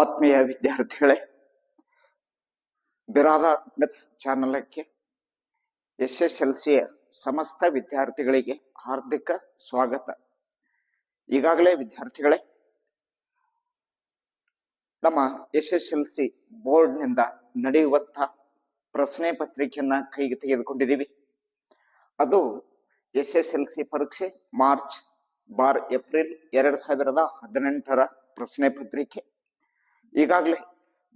ಆತ್ಮೀಯ ವಿದ್ಯಾರ್ಥಿಗಳೇ, ಬಿರಾದ ಮೆತ್ಸ್ ಚಾನಲಕ್ಕೆ ಎಸ್ ಎಸ್ ಎಲ್ ಸಿಯ ಸಮಸ್ತ ವಿದ್ಯಾರ್ಥಿಗಳಿಗೆ ಹಾರ್ದಿಕ ಸ್ವಾಗತ. ಈಗಾಗಲೇ ವಿದ್ಯಾರ್ಥಿಗಳೇ, ನಮ್ಮ ಎಸ್ ಎಸ್ ಎಲ್ ಸಿ ಬೋರ್ಡ್ನಿಂದ ನಡೆಯುವಂತ ಪ್ರಶ್ನೆ ಪತ್ರಿಕೆಯನ್ನ ಕೈಗೆ ತೆಗೆದುಕೊಂಡಿದ್ದೀವಿ. ಅದು ಎಸ್ ಎಸ್ ಎಲ್ ಸಿ ಪರೀಕ್ಷೆ ಮಾರ್ಚ್ ಬಾರ್ ಏಪ್ರಿಲ್ ಎರಡ್ ಸಾವಿರದ ಹದಿನೆಂಟರ ಪ್ರಶ್ನೆ ಪತ್ರಿಕೆ. ಈಗಾಗಲೇ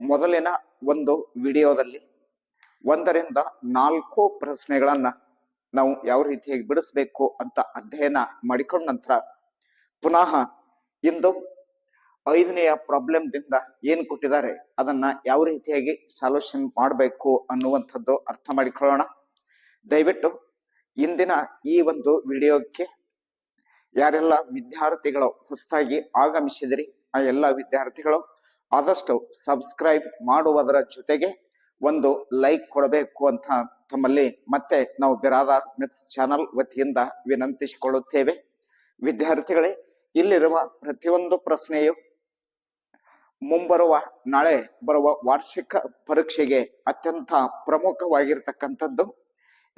ಮೊದಲಿನ ಒಂದು ವಿಡಿಯೋದಲ್ಲಿ ಒಂದರಿಂದ ನಾಲ್ಕು ಪ್ರಶ್ನೆಗಳನ್ನ ನಾವು ಯಾವ ರೀತಿಯಾಗಿ ಬಿಡಿಸ್ಬೇಕು ಅಂತ ಅಧ್ಯಯನ ಮಾಡಿಕೊಂಡ ನಂತರ ಪುನಃ ಇಂದು ಐದನೆಯ ಪ್ರಾಬ್ಲಮ್ದಿಂದ ಏನ್ ಕೊಟ್ಟಿದ್ದಾರೆ ಅದನ್ನ ಯಾವ ರೀತಿಯಾಗಿ ಸಾಲ್ಯೂಷನ್ ಮಾಡಬೇಕು ಅನ್ನುವಂಥದ್ದು ಅರ್ಥ ಮಾಡಿಕೊಳ್ಳೋಣ. ದಯವಿಟ್ಟು ಇಂದಿನ ಈ ಒಂದು ವಿಡಿಯೋಕ್ಕೆ ಯಾರೆಲ್ಲ ವಿದ್ಯಾರ್ಥಿಗಳು ಹೊಸದಾಗಿ ಆಗಮಿಸಿದಿರಿ, ಆ ಎಲ್ಲ ವಿದ್ಯಾರ್ಥಿಗಳು ಆದಷ್ಟು ಸಬ್ಸ್ಕ್ರೈಬ್ ಮಾಡುವುದರ ಜೊತೆಗೆ ಒಂದು ಲೈಕ್ ಕೊಡಬೇಕು ಅಂತ ತಮ್ಮಲ್ಲಿ ಮತ್ತೆ ನಾವು ಬಿರಾದಾರ್ ಮಿತ್ಸ್ ಚಾನಲ್ ವತಿಯಿಂದ ವಿನಂತಿಸಿಕೊಳ್ಳುತ್ತೇವೆ. ವಿದ್ಯಾರ್ಥಿಗಳೇ, ಇಲ್ಲಿರುವ ಪ್ರತಿಯೊಂದು ಪ್ರಶ್ನೆಯು ಮುಂಬರುವ ನಾಳೆ ಬರುವ ವಾರ್ಷಿಕ ಪರೀಕ್ಷೆಗೆ ಅತ್ಯಂತ ಪ್ರಮುಖವಾಗಿರ್ತಕ್ಕಂಥದ್ದು.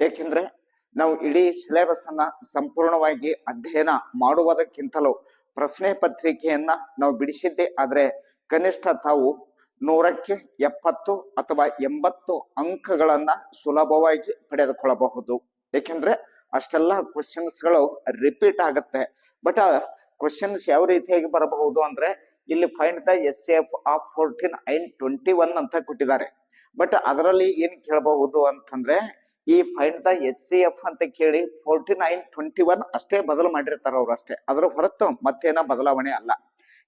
ಏಕೆಂದ್ರೆ, ನಾವು ಇಡೀ ಸಿಲೆಬಸ್ ಅನ್ನ ಸಂಪೂರ್ಣವಾಗಿ ಅಧ್ಯಯನ ಮಾಡುವುದಕ್ಕಿಂತಲೂ ಪ್ರಶ್ನೆ ಪತ್ರಿಕೆಯನ್ನ ನಾವು ಬಿಡಿಸಿದ್ದೆ ಆದ್ರೆ ಕನಿಷ್ಠ ತಾವು ನೂರಕ್ಕೆ ಎಪ್ಪತ್ತು ಅಥವಾ ಎಂಬತ್ತು ಅಂಕಗಳನ್ನ ಸುಲಭವಾಗಿ ಪಡೆದುಕೊಳ್ಳಬಹುದು. ಏಕೆಂದ್ರೆ ಅಷ್ಟೆಲ್ಲ ಕ್ವಶನ್ಸ್ಗಳು ರಿಪೀಟ್ ಆಗುತ್ತೆ. ಬಟ್ ಕ್ವಶನ್ಸ್ ಯಾವ ರೀತಿಯಾಗಿ ಬರಬಹುದು ಅಂದ್ರೆ ಇಲ್ಲಿ find the S F of fourteen and twenty one ಅಂತ ಕೊಟ್ಟಿದ್ದಾರೆ. ಬಟ್ ಅದರಲ್ಲಿ ಏನ್ ಕೇಳಬಹುದು ಅಂತಂದ್ರೆ ಈ find the H C F ಅಂತ ಕೇಳಿ ಫೋರ್ಟಿ ನೈನ್ ಟ್ವೆಂಟಿ ಒನ್ ಅಷ್ಟೇ ಬದಲು ಮಾಡಿರ್ತಾರ ಅವ್ರು ಅಷ್ಟೇ. ಅದರ ಹೊರತು ಮತ್ತೇನ ಬದಲಾವಣೆ ಅಲ್ಲ.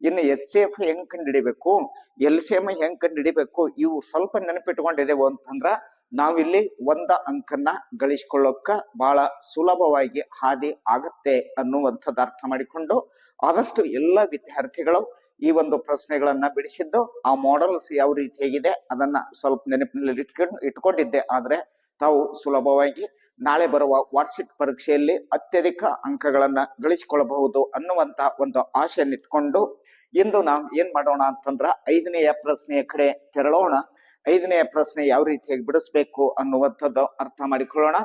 ಇನ್ನು ಎಚ್ ಸಿ ಎಫ್ ಹೆಂಗ್ ಕಂಡಿಡಿಬೇಕು ಎಲ್ ಸಿ ಎಂ ಹೆಂಗ್ ಕಂಡಿಡಿಬೇಕು ಇವು ಸ್ವಲ್ಪ ನೆನಪಿಟ್ಕೊಂಡಿದೆವು ಅಂತಂದ್ರ ನಾವಿಲ್ಲಿ ಒಂದ ಅಂಕನ್ನ ಗಳಿಸ್ಕೊಳ್ಳೋಕ ಬಹಳ ಸುಲಭವಾಗಿ ಹಾದಿ ಆಗತ್ತೆ ಅನ್ನುವಂಥದ್ದು ಅರ್ಥ ಮಾಡಿಕೊಂಡು ಆದಷ್ಟು ಎಲ್ಲ ವಿದ್ಯಾರ್ಥಿಗಳು ಈ ಒಂದು ಪ್ರಶ್ನೆಗಳನ್ನ ಬಿಡಿಸಿದ್ದು ಆ ಮಾಡೆಲ್ಸ್ ಯಾವ ರೀತಿ ಹೇಗಿದೆ ಅದನ್ನ ಸ್ವಲ್ಪ ನೆನಪಿನಲ್ಲಿ ಇಟ್ಕೊಂಡು, ಇಟ್ಕೊಂಡಿದ್ದೆ. ಆದ್ರೆ ತಾವು ಸುಲಭವಾಗಿ ನಾಳೆ ಬರುವ ವಾರ್ಷಿಕ ಪರೀಕ್ಷೆಯಲ್ಲಿ ಅತ್ಯಧಿಕ ಅಂಕಗಳನ್ನ ಗಳಿಸಿಕೊಳ್ಳಬಹುದು ಅನ್ನುವಂತ ಒಂದು ಆಶೆಯನ್ನು ಇಟ್ಕೊಂಡು ಇಂದು ನಾವು ಏನ್ ಮಾಡೋಣ ಅಂತಂದ್ರ ಐದನೆಯ ಪ್ರಶ್ನೆಯ ಕಡೆ ತೆರಳೋಣ. ಐದನೆಯ ಪ್ರಶ್ನೆ ಯಾವ ರೀತಿಯಾಗಿ ಬಿಡಿಸ್ಬೇಕು ಅನ್ನುವಂಥದ್ದು ಅರ್ಥ ಮಾಡಿಕೊಳ್ಳೋಣ.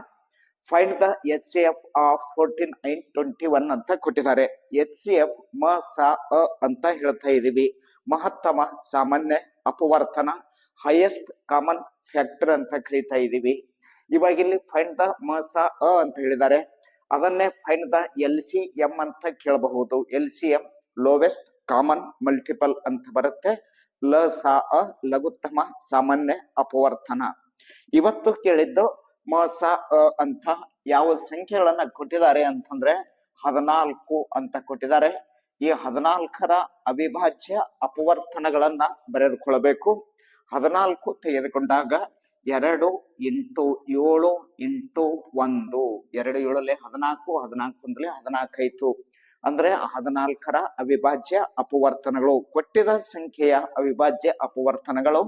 Find the H C F of fourteen and twenty one ಅಂತ ಕೊಟ್ಟಿದ್ದಾರೆ. ಎಚ್ ಸಿ ಎಫ್ ಮ, ಸ, ಅ ಅಂತ ಹೇಳ್ತಾ ಇದೀವಿ. ಮಹತ್ತಮ, ಸಾಮಾನ್ಯ, ಅಪವರ್ತನ ಹೈಯೆಸ್ಟ್ ಕಾಮನ್ ಫ್ಯಾಕ್ಟರ್ ಅಂತ ಕರೀತಾ ಇದೀವಿ. ಇವಾಗ ಇಲ್ಲಿ ಫೈಂಡ್ ದ ಮ, ಸ, ಅ ಅಂತ ಹೇಳಿದ್ದಾರೆ. ಅದನ್ನೇ find the L C M ಅಂತ ಕೇಳಬಹುದು. L C M lowest common multiple ಅಂತ ಬರುತ್ತೆ. ಲ, ಸಾ, ಅ, ಲಘುತ್ತಮ, ಸಾಮಾನ್ಯ, ಅಪವರ್ತನ. ಇವತ್ತು ಕೇಳಿದ್ದು ಮ, ಸ, ಅ ಅಂತ ಯಾವ ಸಂಖ್ಯೆಗಳನ್ನ ಕೊಟ್ಟಿದ್ದಾರೆ ಅಂತಂದ್ರೆ ಹದಿನಾಲ್ಕು ಅಂತ ಕೊಟ್ಟಿದ್ದಾರೆ. ಈ ಹದಿನಾಲ್ಕರ ಅವಿಭಾಜ್ಯ ಅಪವರ್ತನಗಳನ್ನ ಬರೆದುಕೊಳ್ಳಬೇಕು. ಹದಿನಾಲ್ಕು ತೆಗೆದುಕೊಂಡಾಗ ಎರಡು ಎಂಟು ಏಳು ಎಂಟು ಒಂದು. ಎರಡು ಏಳಲ್ಲಿ ಹದಿನಾಲ್ಕು ಹದಿನಾಲ್ಕು ಒಂದಲೇ ಹದಿನಾಲ್ಕಾಯ್ತು ಅಂದ್ರೆ ಹದಿನಾಲ್ಕರ ಅವಿಭಾಜ್ಯ ಅಪವರ್ತನಗಳು. ಕೊಟ್ಟಿದ ಸಂಖ್ಯೆಯ ಅವಿಭಾಜ್ಯ ಅಪವರ್ತನಗಳು.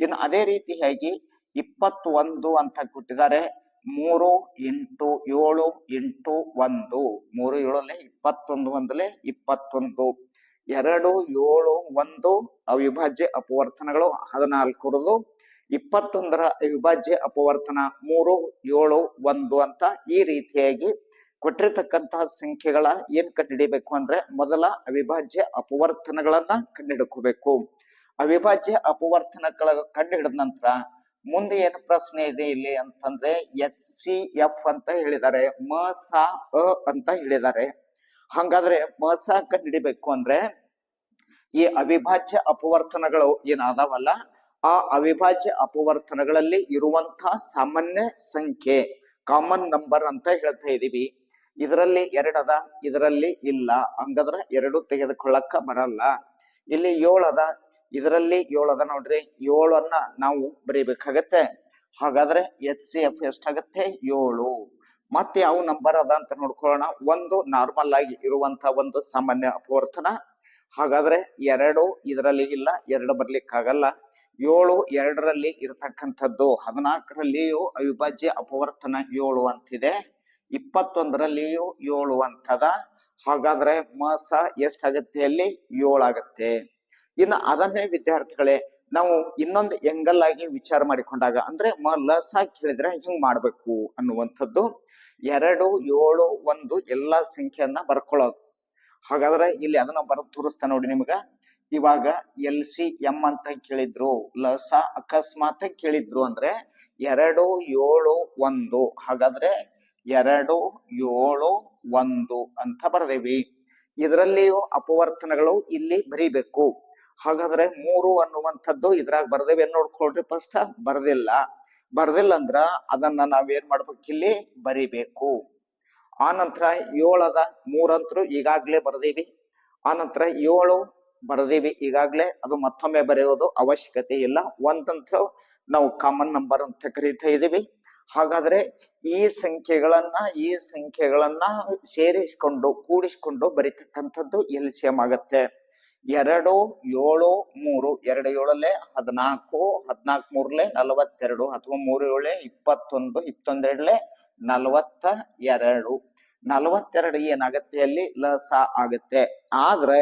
ಇನ್ನು ಅದೇ ರೀತಿಯಾಗಿ ಇಪ್ಪತ್ತೊಂದು ಅಂತ ಕೊಟ್ಟಿದ್ದಾರೆ. ಮೂರು ಎಂಟು ಏಳು ಎಂಟು ಒಂದು. ಮೂರು ಏಳಲ್ಲಿ ಇಪ್ಪತ್ತೊಂದು ಒಂದಲೆ ಇಪ್ಪತ್ತೊಂದು. ಎರಡು ಏಳು ಒಂದು ಅವಿಭಾಜ್ಯ ಅಪವರ್ತನಗಳು ಹದಿನಾಲ್ಕರದು. ಇಪ್ಪತ್ತೊಂದರ ಅವಿಭಾಜ್ಯ ಅಪವರ್ತನ ಮೂರು ಏಳು ಒಂದು ಅಂತ ಈ ರೀತಿಯಾಗಿ ಕೊಟ್ಟಿರ್ತಕ್ಕಂತಹ ಸಂಖ್ಯೆಗಳ ಏನ್ ಕಂಡುಹಿಡಿಬೇಕು ಅಂದ್ರೆ ಮೊದಲ ಅವಿಭಾಜ್ಯ ಅಪವರ್ತನಗಳನ್ನ ಕಂಡುಹಿಡ್ಕೋಬೇಕು. ಅವಿಭಾಜ್ಯ ಅಪವರ್ತನಗಳ ಕಂಡು ಹಿಡಿದ ನಂತರ ಮುಂದೆ ಏನು ಪ್ರಶ್ನೆ ಇದೆ ಇಲ್ಲಿ ಅಂತಂದ್ರೆ ಎಚ್ ಸಿ ಎಫ್ ಅಂತ ಹೇಳಿದ್ದಾರೆ. ಮ, ಸ, ಅ ಅಂತ ಹೇಳಿದ್ದಾರೆ. ಹಂಗಾದ್ರೆ ಮ, ಸ ಕಂಡುಹಿಡಿಬೇಕು ಅಂದ್ರೆ ಈ ಅವಿಭಾಜ್ಯ ಅಪವರ್ತನಗಳು ಏನಾದವಲ್ಲ, ಆ ಅವಿಭಾಜ್ಯ ಅಪವರ್ತನಗಳಲ್ಲಿ ಇರುವಂತಹ ಸಾಮಾನ್ಯ ಸಂಖ್ಯೆ ಕಾಮನ್ ನಂಬರ್ ಅಂತ ಹೇಳ್ತಾ ಇದೀವಿ. ಇದರಲ್ಲಿ ಎರಡದ ಇದರಲ್ಲಿ ಇಲ್ಲ. ಹಂಗದ್ರ ಎರಡು ತೆಗೆದುಕೊಳ್ಳಕ್ಕ ಬರಲ್ಲ. ಇಲ್ಲಿ ಏಳದ ಇದರಲ್ಲಿ ಏಳದ ನೋಡ್ರಿ. ಏಳನ್ನ ನಾವು ಬರೀಬೇಕಾಗತ್ತೆ. ಹಾಗಾದ್ರೆ ಎಚ್ ಸಿ ಎಫ್ ಎಷ್ಟಾಗತ್ತೆ? ಏಳು. ಮತ್ತೆ ಯಾವ ನಂಬರ್ ಅದ ಅಂತ ನೋಡ್ಕೊಳ್ಳೋಣ. ಒಂದು ನಾರ್ಮಲ್ ಆಗಿ ಇರುವಂತ ಒಂದು ಸಾಮಾನ್ಯ ಅಪವರ್ತನ. ಹಾಗಾದ್ರೆ ಎರಡು ಇದರಲ್ಲಿ ಇಲ್ಲ, ಎರಡು ಬರ್ಲಿಕ್ಕಾಗಲ್ಲ. ಏಳು ಎರಡರಲ್ಲಿ ಇರತಕ್ಕಂಥದ್ದು. ಹದಿನಾಲ್ಕರಲ್ಲಿಯೂ ಅವಿಭಾಜ್ಯ ಅಪವರ್ತನ ಏಳು ಅಂತಿದೆ. ಇಪ್ಪತ್ತೊಂದರಲ್ಲಿಯೂ ಏಳು ಅಂತದ ಹಾಗಾದ್ರೆ ಮಾಸ ಎಷ್ಟಾಗತ್ತೆ ಅಲ್ಲಿ? ಏಳಾಗತ್ತೆ. ಇನ್ನು ಅದನ್ನೇ ವಿದ್ಯಾರ್ಥಿಗಳೇ, ನಾವು ಇನ್ನೊಂದು ಎಂಗಲ್ ಆಗಿ ವಿಚಾರ ಮಾಡಿಕೊಂಡಾಗ, ಅಂದ್ರೆ ಮ ಲಸ ಕೇಳಿದ್ರೆ ಹಿಂಗ್ ಮಾಡ್ಬೇಕು ಅನ್ನುವಂಥದ್ದು. ಎರಡು, ಏಳು, ಒಂದು ಎಲ್ಲಾ ಸಂಖ್ಯೆಯನ್ನ ಬರ್ಕೊಳ್ಳೋದು. ಹಾಗಾದ್ರೆ ಇಲ್ಲಿ ಅದನ್ನ ಬರ ತೋರಿಸ್ತಾ ನೋಡಿ ನಿಮ್ಗ. ಇವಾಗ ಎಲ್ ಸಿ, ಎಂ ಅಂತ ಕೇಳಿದ್ರು ಲಸ ಅಕಸ್ಮಾತ್ ಕೇಳಿದ್ರು ಅಂದ್ರೆ ಎರಡು, ಏಳು, ಒಂದು. ಹಾಗಾದ್ರೆ ಎರಡು, ಏಳು, ಒಂದು ಅಂತ ಬರ್ದೇವಿ. ಇದರಲ್ಲಿಯೂ ಅಪವರ್ತನಗಳು ಇಲ್ಲಿ ಬರೀಬೇಕು. ಹಾಗಾದ್ರೆ ಮೂರು ಅನ್ನುವಂಥದ್ದು ಇದ್ರಾಗ ಬರ್ದೇವೆ ನೋಡ್ಕೊಳ್ರಿ. ಫಸ್ಟ್ ಬರ್ದಿಲ್ಲ. ಬರ್ದಿಲ್ಲ ಅಂದ್ರ ಅದನ್ನ ನಾವೇನ್ ಮಾಡ್ಬೇಕು ಇಲ್ಲಿ? ಬರಿಬೇಕು. ಆ ನಂತರ ಏಳದ ಮೂರಂತರು ಈಗಾಗ್ಲೇ ಬರ್ದೀವಿ. ಆ ನಂತರ ಏಳು ಬರ್ದೀವಿ ಈಗಾಗ್ಲೇ. ಅದು ಮತ್ತೊಮ್ಮೆ ಬರೆಯೋದು ಅವಶ್ಯಕತೆ ಇಲ್ಲ. ಒಂದಂತ್ರ ನಾವು ಕಾಮನ್ ನಂಬರ್ ಅಂತ ಕರಿತಾ ಇದೀವಿ. ಹಾಗಾದ್ರೆ ಈ ಸಂಖ್ಯೆಗಳನ್ನ ಈ ಸಂಖ್ಯೆಗಳನ್ನ ಸೇರಿಸಿಕೊಂಡು, ಕೂಡಿಸಿಕೊಂಡು ಬರೀತಕ್ಕಂಥದ್ದು ಎಲ್ ಸಿ ಎಂ ಆಗತ್ತೆ. ಎರಡು, ಏಳು, ಮೂರು, ಎರಡು, ಏಳಲ್ಲೇ, ಹದಿನಾಲ್ಕು ಹದಿನಾಲ್ಕು ಮೂರಲೆ ನಲವತ್ತೆರಡು ಅಥವಾ ಮೂರು, ಏಳೆ, ಇಪ್ಪತ್ತೊಂದು ಇಪ್ಪತ್ತೊಂದೆರಡ್ಲೆ ನಲವತ್ತ ಎರಡು ನಲವತ್ತೆರಡು ಏನಾಗತ್ತೆ ಅಲ್ಲಿ? ಲಸ ಆಗತ್ತೆ. ಆದ್ರೆ,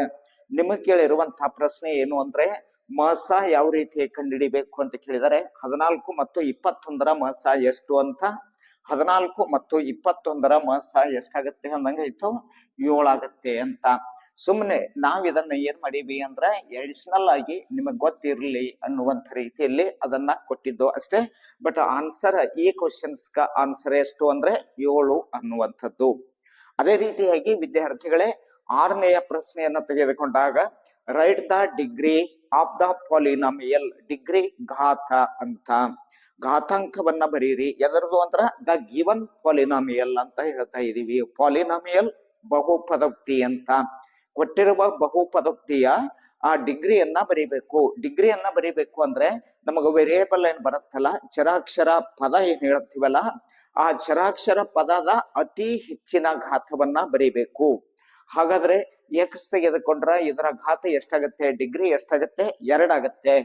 ನಿಮಗೆ ಕೇಳಿರುವಂತಹ ಪ್ರಶ್ನೆ ಏನು ಅಂದ್ರೆ ಮಸ ಯಾವ ರೀತಿ ಕಂಡುಹಿಡಿಬೇಕು ಅಂತ ಕೇಳಿದರೆ ಹದಿನಾಲ್ಕು ಮತ್ತು ಇಪ್ಪತ್ತೊಂದರ ಮಸ ಎಷ್ಟು ಅಂತ ಹದಿನಾಲ್ಕು ಮತ್ತು ಇಪ್ಪತ್ತೊಂದರ ಮಸ ಎಷ್ಟಾಗತ್ತೆ ಅಂದಂಗಾಯ್ತು ಏಳಾಗತ್ತೆ ಅಂತ. ಸುಮ್ಮನೆ ನಾವ್ ಇದನ್ನ ಏನ್ ಮಾಡೀವಿ ಅಂದ್ರೆ ಎಡಿಷನಲ್ ಆಗಿ ನಿಮಗ್ ಗೊತ್ತಿರ್ಲಿ ಅನ್ನುವಂತ ರೀತಿಯಲ್ಲಿ ಅದನ್ನ ಕೊಟ್ಟಿದ್ದು ಅಷ್ಟೇ. ಬಟ್ ಆನ್ಸರ್ ಈ ಕ್ವಶನ್ಸ್ ಆನ್ಸರ್ ಎಷ್ಟು ಅಂದ್ರೆ ಏಳು ಅನ್ನುವಂಥದ್ದು. ಅದೇ ರೀತಿಯಾಗಿ ವಿದ್ಯಾರ್ಥಿಗಳೇ ಆರನೆಯ ಪ್ರಶ್ನೆಯನ್ನ ತೆಗೆದುಕೊಂಡಾಗ write the degree of the polynomial degree ಘಾತ ಅಂತ. ಘಾತಾಂಕವನ್ನ ಬರೀರಿ. ಎದರದು ಅಂದ್ರ ದ ಗಿವನ್ ಪಾಲಿನಾಮಿಯಲ್ ಅಂತ ಹೇಳ್ತಾ ಇದೀವಿ. ಪಾಲಿನಾಮಿಯಲ್ ಬಹುಪದೋಕ್ತಿ ಅಂತ. ಕೊಟ್ಟಿರುವ ಬಹುಪದೋಕ್ತಿಯ ಆ ಡಿಗ್ರಿಯನ್ನ ಬರೀಬೇಕು. ಡಿಗ್ರಿಯನ್ನ ಬರೀಬೇಕು ಅಂದ್ರೆ ನಮಗೆ ವೇರಿಯೇಬಲ್ ಏನ್ ಬರುತ್ತಲ್ಲ? ಚರಾಕ್ಷರ ಪದ ಏನ್ ಹೇಳ್ತೀವಲ್ಲ? ಆ ಚರಾಕ್ಷರ ಪದದ ಅತಿ ಹೆಚ್ಚಿನ ಘಾತವನ್ನ ಬರೀಬೇಕು. ಹಾಗಾದ್ರೆ ಎಕ್ಸ್ ತೆಗೆದುಕೊಂಡ್ರ ಇದರ ಘಾತ ಎಷ್ಟಾಗತ್ತೆ? ಡಿಗ್ರಿ ಎಷ್ಟಾಗತ್ತೆ? ಎರಡಾಗತ್ತೆ.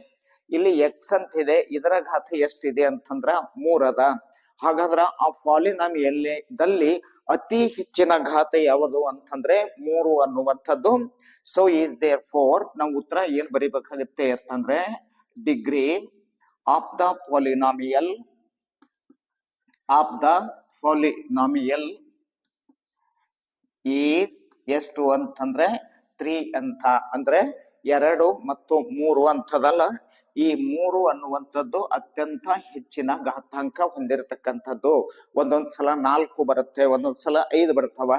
ಇಲ್ಲಿ ಎಕ್ಸ್ ಅಂತ ಇದೆ ಇದರ ಘಾತ ಎಷ್ಟಿದೆ ಅಂತಂದ್ರ ಮೂರದ ಹಾಗಾದ್ರ ಆ ಫಾಲಿನಾಮಿಯಲ್ಲಿ ದಲ್ಲಿ ಅತಿ ಹೆಚ್ಚಿನ ಘಾತ ಯಾವುದು ಅಂತಂದ್ರೆ ಮೂರು ಅನ್ನುವಂಥದ್ದು. ಸೊ ಈಸ್ ದೇರ್ ಫೋರ್ ನಾವು ಉತ್ತರ ಏನ್ ಬರಿಬೇಕಾಗತ್ತೆ ಅಂತಂದ್ರೆ degree of the polynomial, of the polynomial is ಎಷ್ಟು ಅಂತಂದ್ರೆ ತ್ರೀ ಅಂತ. ಅಂದ್ರೆ ಎರಡು ಮತ್ತು ಮೂರು ಅಂತದಲ್ಲ ಈ ಮೂರು ಅನ್ನುವಂಥದ್ದು ಅತ್ಯಂತ ಹೆಚ್ಚಿನ ಘಾತಾಂಕ ಹೊಂದಿರತಕ್ಕಂಥದ್ದು. ಒಂದೊಂದ್ ಸಲ ನಾಲ್ಕು ಬರುತ್ತೆ, ಒಂದೊಂದ್ ಸಲ ಐದು ಬರ್ತಾವ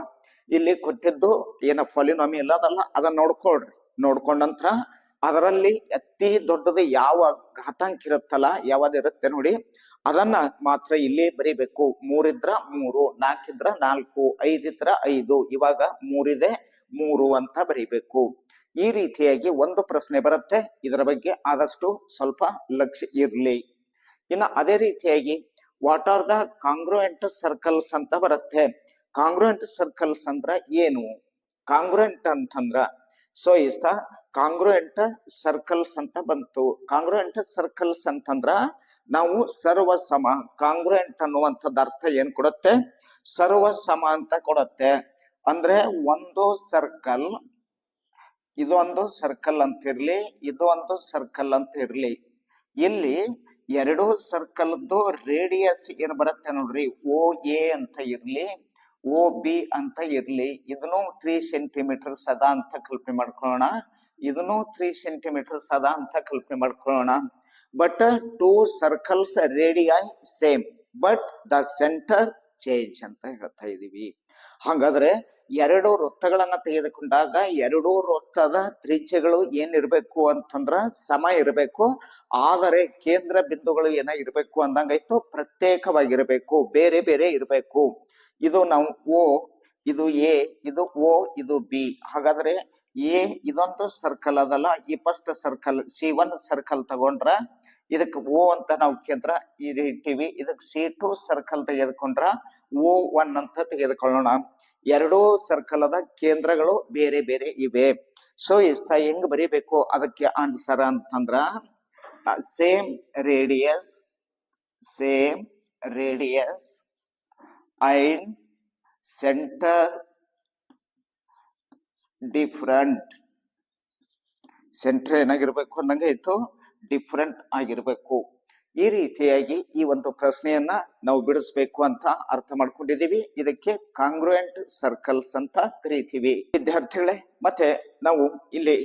ಇಲ್ಲಿ ಕೊಟ್ಟಿದ್ದು ಏನ ಫಲಿನೋಮಿ ಇಲ್ಲ ಅದಲ್ಲ, ಅದನ್ನ ನೋಡ್ಕೊಳ್ರಿ. ನೋಡ್ಕೊಂಡ ನಂತರ ಅದರಲ್ಲಿ ಅತಿ ದೊಡ್ಡದು ಯಾವ ಘಾತಾಂಕ ಇರುತ್ತಲ್ಲ ಯಾವ್ದಿರುತ್ತೆ ನೋಡಿ. ಅದನ್ನ ಮಾತ್ರ ಇಲ್ಲಿ ಬರಿಬೇಕು. ಮೂರಿದ್ರ ಮೂರು, ನಾಲ್ಕಿದ್ರ ನಾಲ್ಕು, ಐದಿದ್ರ ಐದು, ಇವಾಗ ಮೂರಿದೆ, ಮೂರು ಅಂತ ಬರಿಬೇಕು. ಈ ರೀತಿಯಾಗಿ ಒಂದು ಪ್ರಶ್ನೆ ಬರುತ್ತೆ. ಇದರ ಬಗ್ಗೆ ಆದಷ್ಟು ಸ್ವಲ್ಪ ಲಕ್ಷ್ಯ ಇರಲಿ. ಇನ್ನು ಅದೇ ರೀತಿಯಾಗಿ what are the congruent circles ಅಂತ ಬರುತ್ತೆ. ಕಾಂಗ್ರೋಯಂಟ್ ಸರ್ಕಲ್ಸ್ ಅಂದ್ರ ಏನು? ಕಾಂಗ್ರೆಂಟ್ ಅಂತಂದ್ರ, so is the congruent circles ಅಂತ ಬಂತು. ಕಾಂಗ್ರುಯೆಂಟ್ ಸರ್ಕಲ್ಸ್ ಅಂತಂದ್ರ ನಾವು ಸರ್ವ ಸಮ ಕಾಂಗ್ರುಯೆಂಟ್ ಅನ್ನುವಂಥದ್ದು ಅರ್ಥ ಏನ್ ಕೊಡುತ್ತೆ? ಸರ್ವ ಸಮ ಅಂತ ಕೊಡುತ್ತೆ. ಅಂದ್ರೆ ಒಂದು ಸರ್ಕಲ್ ಇದೊಂದು ಸರ್ಕಲ್ ಅಂತ ಇರ್ಲಿ, ಇದೊಂದು ಸರ್ಕಲ್ ಅಂತ ಇರ್ಲಿ. ಇಲ್ಲಿ ಎರಡು ಸರ್ಕಲ್ದು ರೇಡಿಯಸ್ ಏನ್ ಬರುತ್ತೆ ನೋಡ್ರಿ? ಓ ಎ ಅಂತ ಇರ್ಲಿ ಓ ಬಿ ಅಂತ ಇರ್ಲಿ. ಇದನ್ನು ತ್ರೀ ಸೆಂಟಿಮೀಟರ್ ಸದಾ ಅಂತ ಕಲ್ಪನೆ ಮಾಡ್ಕೊಳ್ಳೋಣ. ಇದನ್ನು ತ್ರೀ ಸೆಂಟಿಮೀಟರ್ಸ್ ಅದ ಅಂತ ಕಲ್ಪನೆ ಮಾಡ್ಕೊಳ್ಳೋಣ. But two circles radii same but the centre change ಅಂತ ಹೇಳ್ತಾ ಇದೀವಿ. ಹಾಗಾದ್ರೆ ಎರಡು ವೃತ್ತಗಳನ್ನ ತೆಗೆದುಕೊಂಡಾಗ ಎರಡು ವೃತ್ತದ ತ್ರಿಜ್ಯಗಳು ಏನಿರ್ಬೇಕು ಅಂತಂದ್ರ ಸಮ ಇರಬೇಕು, ಆದರೆ ಕೇಂದ್ರ ಬಿಂದುಗಳು ಏನ ಇರಬೇಕು ಅಂದಂಗಾಯ್ತು ಪ್ರತ್ಯೇಕವಾಗಿರಬೇಕು, ಬೇರೆ ಬೇರೆ ಇರಬೇಕು. ಇದು ನಾವು ಓ ಇದು ಎ ಇದು ಓ ಇದು ಬಿ ಹಾಗಾದ್ರೆ ಎ ಇದೊಂದು ಸರ್ಕಲ್ ಅದಲ್ಲ, ಈ first circle C one circle ತಗೊಂಡ್ರ, ಇದಕ್ಕೆ ಓ ಅಂತ ನಾವು ಕೇಂದ್ರ ಇದು ಇಟ್ಟಿವಿ. ಇದಕ್ಕೆ ಸಿ ಟು ಸರ್ಕಲ್ ತೆಗೆದುಕೊಂಡ್ರ ಓ ಒನ್ ಅಂತ ತೆಗೆದುಕೊಳ್ಳೋಣ. ಎರಡೂ ಸರ್ಕಲ್ ಅದ, ಕೇಂದ್ರಗಳು ಬೇರೆ ಬೇರೆ ಇವೆ. ಸೊ ಇಷ್ಟ ಹೆಂಗ್ ಬರೀಬೇಕು? ಅದಕ್ಕೆ ಆನ್ಸರ್ ಅಂತಂದ್ರ same radius same radius and centre different centre ಏನಾಗಿರ್ಬೇಕು ಅಂದಂಗೆ ಇತ್ತು. ಡಿಫ್ರೆಂಟ್ ಆಗಿರ್ಬೇಕು. ಈ ರೀತಿಯಾಗಿ ಈ ಒಂದು ಪ್ರಶ್ನೆಯನ್ನ ನಾವು ಬಿಡಿಸ್ಬೇಕು ಅಂತ ಅರ್ಥ ಮಾಡ್ಕೊಂಡಿದೀವಿ ಇದಕ್ಕೆ ಕಾಂಗ್ರುಯೆಂಟ್ ಸರ್ಕಲ್ಸ್ ಅಂತ ಕರೀತೀವಿ. ವಿದ್ಯಾರ್ಥಿಗಳೇ, ಮತ್ತೆ ನಾವು ಇಲ್ಲಿ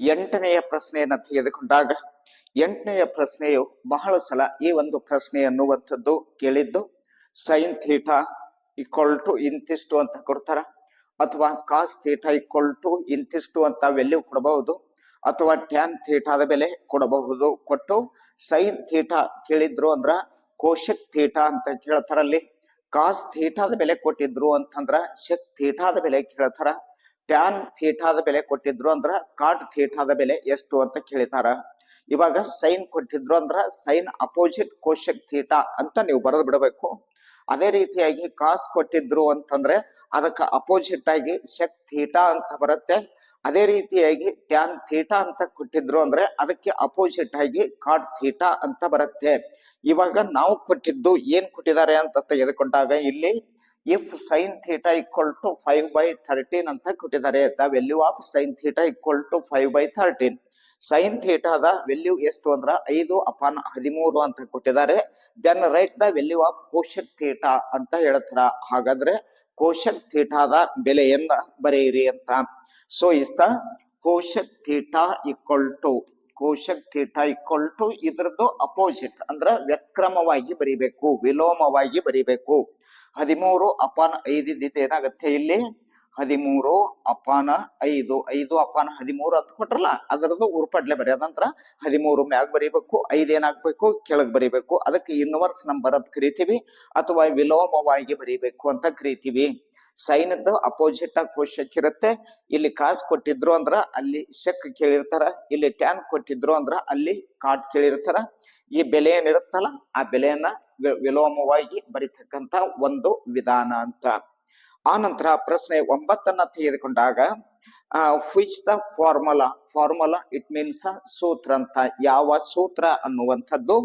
ಎಂಟನೆಯ ಪ್ರಶ್ನೆಯನ್ನ ತೆಗೆದುಕೊಂಡಾಗ ಎಂಟನೆಯ ಪ್ರಶ್ನೆಯು ಬಹಳ ಸಲ ಈ ಒಂದು ಪ್ರಶ್ನೆ ಅನ್ನುವಂಥದ್ದು ಕೇಳಿದ್ದು ಸೈನ್ ಥೀಟಾ ಈಕ್ವಲ್ ಟು ಇಂತಿಷ್ಟು ಅಂತ ಕೊಡ್ತಾರ? ಅಥವಾ ಕಾಸ್ ಥೀಟಾ ಈಕ್ವಲ್ ಟು ಇಂತಿಷ್ಟು ಅಂತ ವೆಲ್ಯೂ ಕೊಡಬಹುದು ಅಥವಾ ಟ್ಯಾನ್ ಥೀಟಾದ ಬೆಲೆ ಕೊಡಬಹುದು. ಕೊಟ್ಟು ಸೈನ್ ಥೀಟಾ ಕೇಳಿದ್ರು ಅಂದ್ರ ಕೋಶಕ್ ಥೀಟಾ ಅಂತ ಕೇಳ್ತಾರಲ್ಲಿ. ಕಾಸ್ ಥೀಟಾದ ಬೆಲೆ ಕೊಟ್ಟಿದ್ರು ಅಂತಂದ್ರ ಶಕ್ ಥೀಟಾದ ಬೆಲೆ ಕೇಳ್ತಾರ. ಟ್ಯಾನ್ ಥೀಟಾದ ಬೆಲೆ ಕೊಟ್ಟಿದ್ರು ಅಂದ್ರ ಕಾಟ್ ಥೀಟಾದ ಬೆಲೆ ಎಷ್ಟು ಅಂತ ಕೇಳಿತಾರ. ಇವಾಗ ಸೈನ್ ಕೊಟ್ಟಿದ್ರು ಅಂದ್ರ ಸೈನ್ ಅಪೋಸಿಟ್ ಕೋಶಕ್ ಥೀಟಾ ಅಂತ ನೀವು ಬರೆದು ಬಿಡಬೇಕು. ಅದೇ ರೀತಿಯಾಗಿ ಕಾಸ್ ಕೊಟ್ಟಿದ್ರು ಅಂತಂದ್ರೆ ಅದಕ್ಕೆ ಅಪೋಸಿಟ್ ಆಗಿ ಶಕ್ ಥೀಟಾ ಅಂತ ಬರುತ್ತೆ. ಅದೇ ರೀತಿಯಾಗಿ ಟ್ಯಾನ್ ಥೀಟಾ ಅಂತ ಕೊಟ್ಟಿದ್ರು ಅಂದ್ರೆ ಅದಕ್ಕೆ ಅಪೋಸಿಟ್ ಆಗಿ ಕಾಟ್ ಥೀಟಾ ಅಂತ ಬರುತ್ತೆ. ಇವಾಗ ನಾವು ಕೊಟ್ಟಿದ್ದು ಏನ್ ಕೊಟ್ಟಿದ್ದಾರೆ ಅಂತ ತೆಗೆದುಕೊಂಡಾಗ ಇಲ್ಲಿ if sine theta equal to five by thirteen ಅಂತ ಕೊಟ್ಟಿದ್ದಾರೆ. The value of sine theta equal to five by thirteen sine ಥೀಟಾದ value ಎಷ್ಟು ಅಂದ್ರ ಐದು ಅಪಾನ್ ಹದಿಮೂರು ಅಂತ ಕೊಟ್ಟಿದ್ದಾರೆ. Then write the value of cosec theta ಅಂತ ಹೇಳ್ತಾರ? ಹಾಗಾದ್ರೆ ಕೋಶಕ್ ಥೀಟಾದ ಬೆಲೆಯನ್ನ ಬರೆಯಿರಿ ಅಂತ. So is the cosec theta equal to cosec theta to ಇದ್ರದ್ದು ಅಪೋಸಿಟ್ ಅಂದ್ರ ವ್ಯಕ್ರಮವಾಗಿ ಬರಿಬೇಕು, ವಿಲೋಮವಾಗಿ ಬರಿಬೇಕು. ಹದಿಮೂರು ಅಪಾನ್ ಐದಿದ್ದಿದ್ದು ಏನಾಗತ್ತೆ ಇಲ್ಲಿ? ಹದಿಮೂರು ಅಪಾನ ಐದು ಐದು ಅಪಾನ ಹದಿಮೂರು ಅಂತ ಕೊಟ್ರಲ್ಲ, ಅದರದ್ದು ಉರುಪಡ್ಲೆ ಬರೀ ನಂತರ ಹದಿಮೂರು ಮ್ಯಾಗ ಬರಿಬೇಕು, ಐದು ಏನಾಗ್ಬೇಕು, ಕೆಳಗ್ ಬರಿಬೇಕು, ಅದಕ್ಕೆ ಇನ್ವರ್ಸ್ ನಂಬರ್ ಅಂತ ಕರಿತೀವಿ, ಅಥವಾ ವಿಲೋಮವಾಗಿ ಬರಿಬೇಕು ಅಂತ ಕರಿತೀವಿ. ಸೈನದ್ದು ಅಪೋಸಿಟ್ ಆಗಿ ಕೋಶಕ್ ಇರುತ್ತೆ, ಇಲ್ಲಿ ಕಾಸ್ ಕೊಟ್ಟಿದ್ರು ಅಂದ್ರ ಅಲ್ಲಿ ಶೆಕ್ ಕೇಳಿರ್ತಾರ, ಇಲ್ಲಿ ಟ್ಯಾನ್ ಕೊಟ್ಟಿದ್ರು ಅಂದ್ರ ಅಲ್ಲಿ ಕಾಟ್ ಕೇಳಿರ್ತಾರ. ಈ ಬೆಲೆ ಏನಿರುತ್ತಲ್ಲ, ಆ ಬೆಲೆಯನ್ನ ವಿಲೋಮವಾಗಿ ಬರಿತಕ್ಕಂತ ಒಂದು ವಿಧಾನ ಅಂತ. ಆ ನಂತರ ಪ್ರಶ್ನೆ ಒಂಬತ್ತನ್ನ ತೆಗೆದುಕೊಂಡಾಗ which the formula formula it means ಸೂತ್ರ ಅಂತ. ಯಾವ ಸೂತ್ರ ಅನ್ನುವಂಥದ್ದು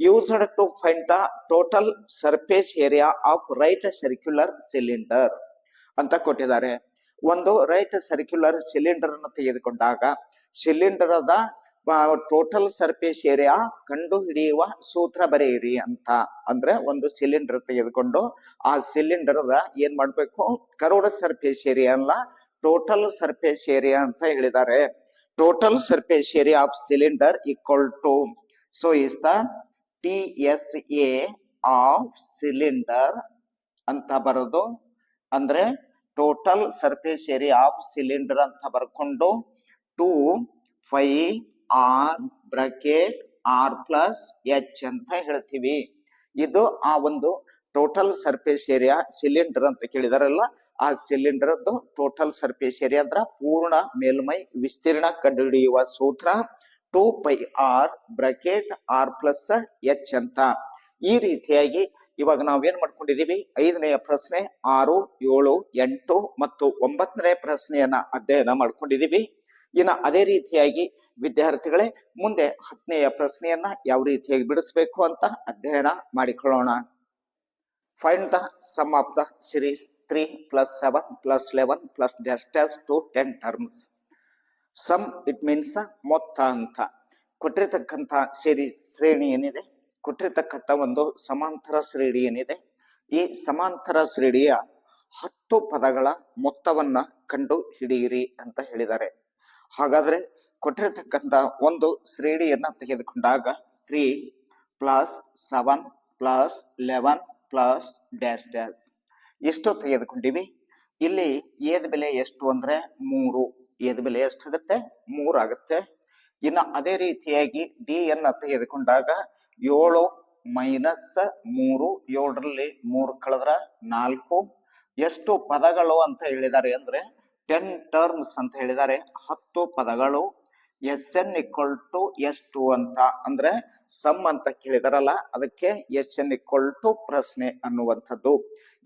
used to find the total surface area of right circular cylinder ಅಂತ ಕೊಟ್ಟಿದ್ದಾರೆ. ಒಂದು ರೈಟ್ ಸರ್ಕ್ಯುಲರ್ ಸಿಲಿಂಡರ್ ಅನ್ನು ತೆಗೆದುಕೊಂಡಾಗ ಸಿಲಿಂಡರ್ ಅದ ಟೋಟಲ್ ಸರ್ಫೇಸ್ ಏರಿಯಾ ಕಂಡು ಹಿಡಿಯುವ ಸೂತ್ರ ಬರೆಯಿರಿ ಅಂತ. ಅಂದ್ರೆ ಒಂದು ಸಿಲಿಂಡರ್ ತೆಗೆದುಕೊಂಡು ಆ ಸಿಲಿಂಡರ್ ಏನ್ ಮಾಡ್ಬೇಕು? ಕರೋಡ ಸರ್ಫೇಸ್ ಏರಿಯಾ ಅಲ್ಲ ಟೋಟಲ್ ಸರ್ಫೇಸ್ ಏರಿಯಾ ಅಂತ ಹೇಳಿದ್ದಾರೆ. Total surface area of cylinder equal to so is the T S A of cylinder ಅಂತ ಬರೋದು, ಅಂದ್ರೆ total surface area of cylinder ಅಂತ ಬರ್ಕೊಂಡು two pi R bracket R plus H ಅಂತ ಹೇಳ್ತೀವಿ. ಇದು ಆ ಒಂದು ಟೋಟಲ್ ಸರ್ಫೇಸ್ ಏರಿಯಾ ಸಿಲಿಂಡರ್ ಅಂತ ಕೇಳಿದಾರಲ್ಲ, ಆ ಸಿಲಿಂಡರ್ ಟೋಟಲ್ ಸರ್ಫೇಸ್ ಏರಿಯಾ ಅಂದ್ರ ಪೂರ್ಣ ಮೇಲ್ಮೈ ವಿಸ್ತೀರ್ಣ ಕಂಡುಹಿಡಿಯುವ ಸೂತ್ರ two pi R bracket R plus H ಅಂತ. ಈ ರೀತಿಯಾಗಿ ಇವಾಗ ನಾವೇನ್ ಮಾಡ್ಕೊಂಡಿದೀವಿ? ಐದನೆಯ ಪ್ರಶ್ನೆ ಆರು ಏಳು ಎಂಟು ಮತ್ತು ಒಂಬತ್ತನೇ ಪ್ರಶ್ನೆಯನ್ನ ಅಧ್ಯಯನ ಮಾಡ್ಕೊಂಡಿದೀವಿ. ಇನ್ನ ಅದೇ ರೀತಿಯಾಗಿ ವಿದ್ಯಾರ್ಥಿಗಳೇ ಮುಂದೆ ಹತ್ತನೆಯ ಪ್ರಶ್ನೆಯನ್ನ ಯಾವ ರೀತಿಯಾಗಿ ಬಿಡಿಸ್ಬೇಕು ಅಂತ ಅಧ್ಯಯನ ಮಾಡಿಕೊಳ್ಳೋಣ. Find the sum of the series three plus seven plus eleven plus dash to ten terms sum it means ಮೊತ್ತ ಅಂತ ಕೊಟ್ಟಿರ್ತಕ್ಕಂಥ ಸಿರೀಸ್ ಶ್ರೇಣಿ ಏನಿದೆ? ಕೊಟ್ಟಿರ್ತಕ್ಕಂಥ ಒಂದು ಸಮಾಂತರ ಶ್ರೇಣಿ ಏನಿದೆ? ಈ ಸಮಾಂತರ ಶ್ರೇಣಿಯ ಹತ್ತು ಪದಗಳ ಮೊತ್ತವನ್ನ ಕಂಡು ಹಿಡಿಯಿರಿ ಅಂತ ಹೇಳಿದ್ದಾರೆ. ಹಾಗಾದ್ರೆ ಕೊಟ್ಟಿರತಕ್ಕಂತ ಒಂದು ಶ್ರೇಣಿಯನ್ನ ತೆಗೆದುಕೊಂಡಾಗ three plus seven plus eleven plus dash dash ಎಷ್ಟು ತೆಗೆದುಕೊಂಡಿವಿ. ಇಲ್ಲಿ ಏದ್ ಬೆಲೆ ಎಷ್ಟು ಅಂದ್ರೆ ಮೂರು. ಏದ್ ಬೆಲೆ ಎಷ್ಟಾಗುತ್ತೆ ಮೂರು ಆಗುತ್ತೆ. ಇನ್ನು ಅದೇ ರೀತಿಯಾಗಿ ಡಿ ಎನ್ನ ತೆಗೆದುಕೊಂಡಾಗ ಏಳು ಮೈನಸ್ ಮೂರು. ಏಳರಲ್ಲಿ ಮೂರು ಕಳೆದ್ರ ನಾಲ್ಕು. ಎಷ್ಟು ಪದಗಳು ಅಂತ ಹೇಳಿದ್ದಾರೆ ಅಂದ್ರೆ ಟೆನ್ ಟರ್ಮ್ಸ್ ಅಂತ ಹೇಳಿದ್ದಾರೆ. ಹತ್ತು ಪದಗಳು S N equal to S two ಅಂತ, ಅಂದ್ರೆ ಸಮ್ ಅಂತ ಕೇಳಿದಾರಲ್ಲ, ಅದಕ್ಕೆ ಎಸ್ ಎನ್ ಇಕ್ವಲ್ ಟು ಪ್ರಶ್ನೆ ಅನ್ನುವಂಥದ್ದು.